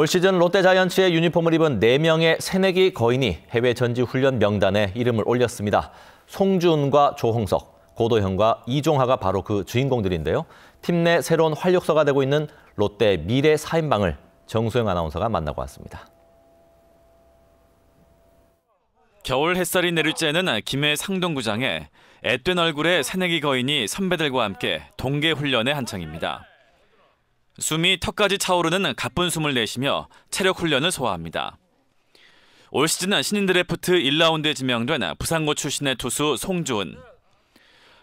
올 시즌 롯데자이언츠의 유니폼을 입은 4명의 새내기 거인이 해외 전지 훈련 명단에 이름을 올렸습니다. 송준과 조홍석, 고도현과 이종하가 바로 그 주인공들인데요. 팀 내 새로운 활력소가 되고 있는 롯데 미래 4인방을 정수영 아나운서가 만나고 왔습니다. 겨울 햇살이 내릴 째는 김해 상동구장에 앳된 얼굴의 새내기 거인이 선배들과 함께 동계 훈련의 한창입니다. 숨이 턱까지 차오르는 가쁜 숨을 내쉬며 체력 훈련을 소화합니다. 올 시즌 신인 드래프트 1라운드에 지명된 부산고 출신의 투수 송주은.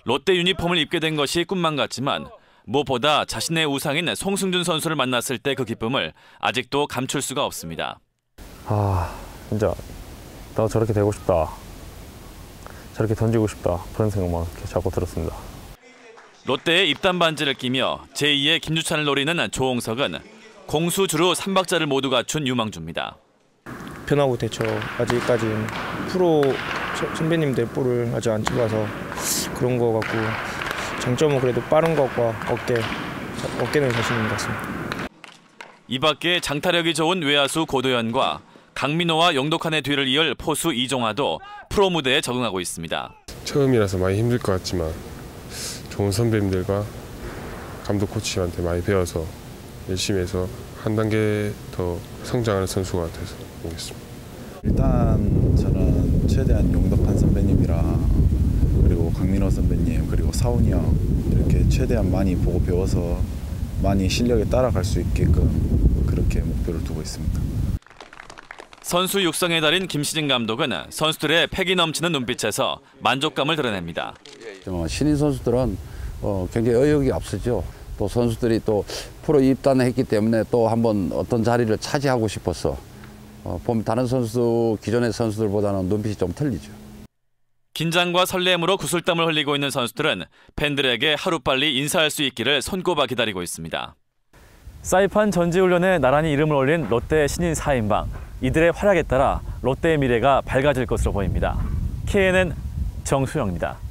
롯데 유니폼을 입게 된 것이 꿈만 같지만 무엇보다 자신의 우상인 송승준 선수를 만났을 때 그 기쁨을 아직도 감출 수가 없습니다. 아 진짜 나도 저렇게 되고 싶다 저렇게 던지고 싶다 그런 생각만 자꾸 들었습니다 롯데의 입단 반지를 끼며 제2의 김주찬을 노리는 조홍석은 공수주로 3박자를 모두 갖춘 유망주입니다. 변화구 대처 아직까지는 프로 선배님들 볼을 아직 안 찍어서 그런 거 같고 장점은 그래도 빠른 것과 어깨 어깨는 자신 있는 것 같습니다. 이 밖에 장타력이 좋은 외야수 고도현과 강민호와 영독한의 뒤를 이을 포수 이종화도 프로 무대에 적응하고 있습니다. 처음이라서 많이 힘들 것 같지만 좋은 선배님들과 감독 코치한테 많이 배워서 열심히 해서 한 단계 더 성장하는 선수가 돼서 오겠습니다. 일단 저는 최대한 용덕한 선배님이랑 그리고 강민호 선배님 그리고 사훈이 형 이렇게 최대한 많이 보고 배워서 많이 실력에 따라갈 수 있게끔 그렇게 목표를 두고 있습니다. 선수 육성의 달인 김시진 감독은 선수들의 패기 넘치는 눈빛에서 만족감을 드러냅니다. 신인 선수들은 어, 굉장히 의욕이 앞서죠. 또 선수들이 또 프로 입단했기 때문에 또 한번 어떤 자리를 차지하고 싶어서 어, 보면 다른 선수 기존의 선수들보다는 눈빛이 좀 틀리죠. 긴장과 설렘으로 구슬땀을 흘리고 있는 선수들은 팬들에게 하루빨리 인사할 수 있기를 손꼽아 기다리고 있습니다. 사이판 전지훈련에 나란히 이름을 올린 롯데 신인 4인방. 이들의 활약에 따라 롯데의 미래가 밝아질 것으로 보입니다. KNN 정수영입니다.